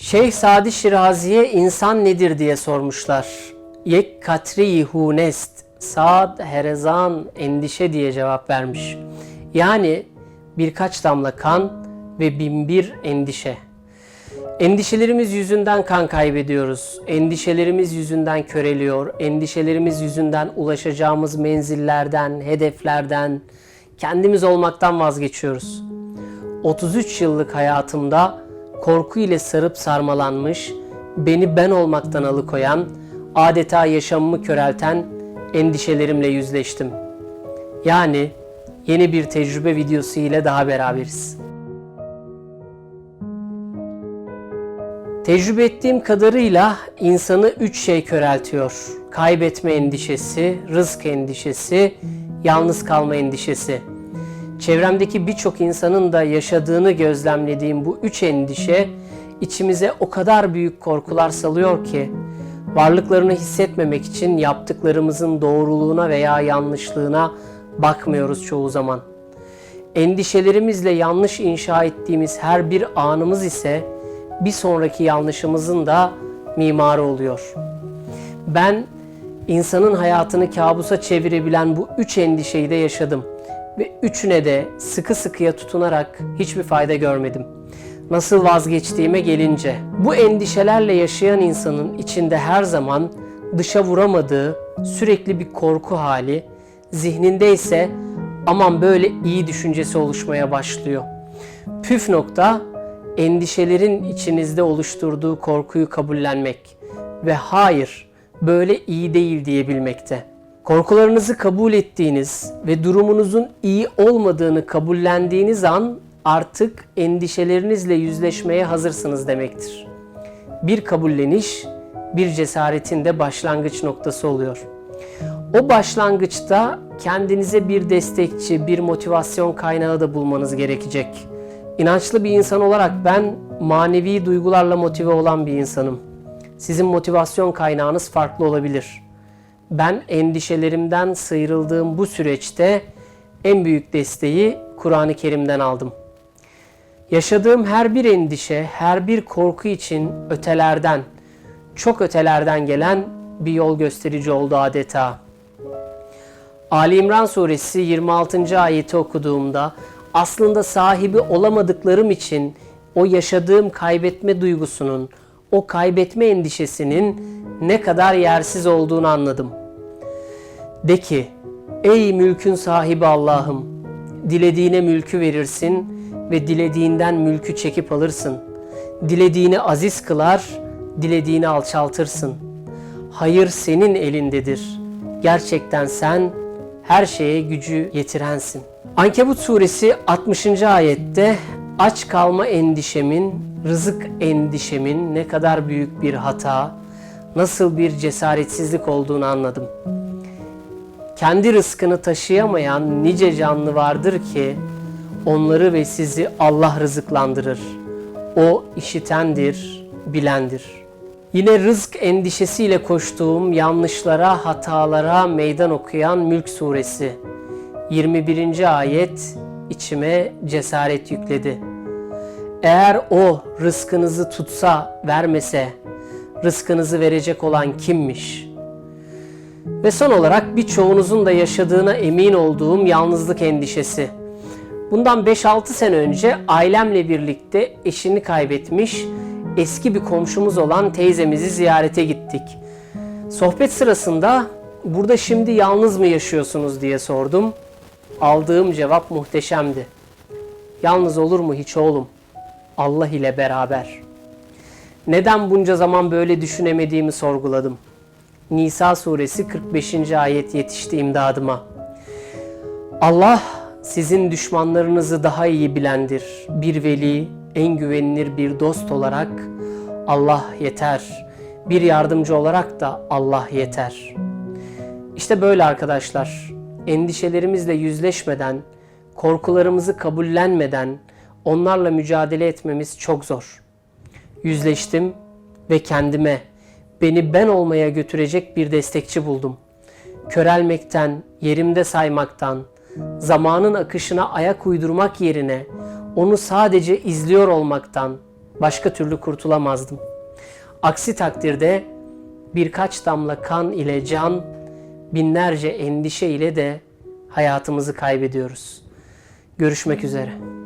Şeyh Sadi Şirazi'ye insan nedir diye sormuşlar. Yek katri hunest, saad herezan endişe diye cevap vermiş. Yani birkaç damla kan ve binbir endişe. Endişelerimiz yüzünden kan kaybediyoruz. Endişelerimiz yüzünden köreliyor. Endişelerimiz yüzünden ulaşacağımız menzillerden, hedeflerden, kendimiz olmaktan vazgeçiyoruz. 33 yıllık hayatımda korku ile sarıp sarmalanmış, beni ben olmaktan alıkoyan, adeta yaşamımı körelten endişelerimle yüzleştim. Yani yeni bir tecrübe videosu ile daha beraberiz. Tecrübe ettiğim kadarıyla insanı üç şey köreltiyor. Kaybetme endişesi, rızk endişesi, yalnız kalma endişesi. Çevremdeki birçok insanın da yaşadığını gözlemlediğim bu üç endişe içimize o kadar büyük korkular salıyor ki varlıklarını hissetmemek için yaptıklarımızın doğruluğuna veya yanlışlığına bakmıyoruz çoğu zaman. Endişelerimizle yanlış inşa ettiğimiz her bir anımız ise bir sonraki yanlışımızın da mimarı oluyor. Ben insanın hayatını kabusa çevirebilen bu üç endişeyi de yaşadım ve üçüne de sıkı sıkıya tutunarak hiçbir fayda görmedim. Nasıl vazgeçtiğime gelince, bu endişelerle yaşayan insanın içinde her zaman dışa vuramadığı sürekli bir korku hali, zihninde ise aman böyle iyi düşüncesi oluşmaya başlıyor. Püf nokta endişelerin içinizde oluşturduğu korkuyu kabullenmek ve hayır böyle iyi değil diyebilmekte. Korkularınızı kabul ettiğiniz ve durumunuzun iyi olmadığını kabullendiğiniz an artık endişelerinizle yüzleşmeye hazırsınız demektir. Bir kabulleniş bir cesaretin de başlangıç noktası oluyor. O başlangıçta kendinize bir destekçi, bir motivasyon kaynağı da bulmanız gerekecek. İnançlı bir insan olarak ben manevi duygularla motive olan bir insanım. Sizin motivasyon kaynağınız farklı olabilir. Ben endişelerimden sıyrıldığım bu süreçte en büyük desteği Kur'an-ı Kerim'den aldım. Yaşadığım her bir endişe, her bir korku için ötelerden, çok ötelerden gelen bir yol gösterici oldu adeta. Ali İmran suresi 26. ayeti okuduğumda aslında sahibi olamadıklarım için o yaşadığım kaybetme duygusunun, o kaybetme endişesinin ne kadar yersiz olduğunu anladım. De ki, ey mülkün sahibi Allah'ım, dilediğine mülkü verirsin ve dilediğinden mülkü çekip alırsın. Dilediğini aziz kılar, dilediğini alçaltırsın. Hayır senin elindedir. Gerçekten sen her şeye gücü yetirensin. Ankebut suresi 60. ayette aç kalma endişemin, rızık endişemin ne kadar büyük bir hata, nasıl bir cesaretsizlik olduğunu anladım. Kendi rızkını taşıyamayan nice canlı vardır ki onları ve sizi Allah rızıklandırır. O işitendir, bilendir. Yine rızk endişesiyle koştuğum yanlışlara, hatalara meydan okuyan Mülk suresi 21. ayet içime cesaret yükledi. Eğer o rızkınızı tutsa, vermese, rızkınızı verecek olan kimmiş? Ve son olarak birçoğunuzun da yaşadığına emin olduğum yalnızlık endişesi. Bundan 5-6 sene önce ailemle birlikte eşini kaybetmiş eski bir komşumuz olan teyzemizi ziyarete gittik. Sohbet sırasında burada şimdi yalnız mı yaşıyorsunuz diye sordum. Aldığım cevap muhteşemdi. Yalnız olur mu hiç oğlum? Allah ile beraber. Neden bunca zaman böyle düşünemediğimi sorguladım. Nisa suresi 45. ayet yetişti imdadıma. Allah sizin düşmanlarınızı daha iyi bilendir. Bir veli, en güvenilir bir dost olarak Allah yeter. Bir yardımcı olarak da Allah yeter. İşte böyle arkadaşlar. Endişelerimizle yüzleşmeden, korkularımızı kabullenmeden onlarla mücadele etmemiz çok zor. Yüzleştim ve kendime, beni ben olmaya götürecek bir destekçi buldum. Körelmekten, yerimde saymaktan, zamanın akışına ayak uydurmak yerine onu sadece izliyor olmaktan başka türlü kurtulamazdım. Aksi takdirde birkaç damla kan ile can, binlerce endişe ile de hayatımızı kaybediyoruz. Görüşmek üzere.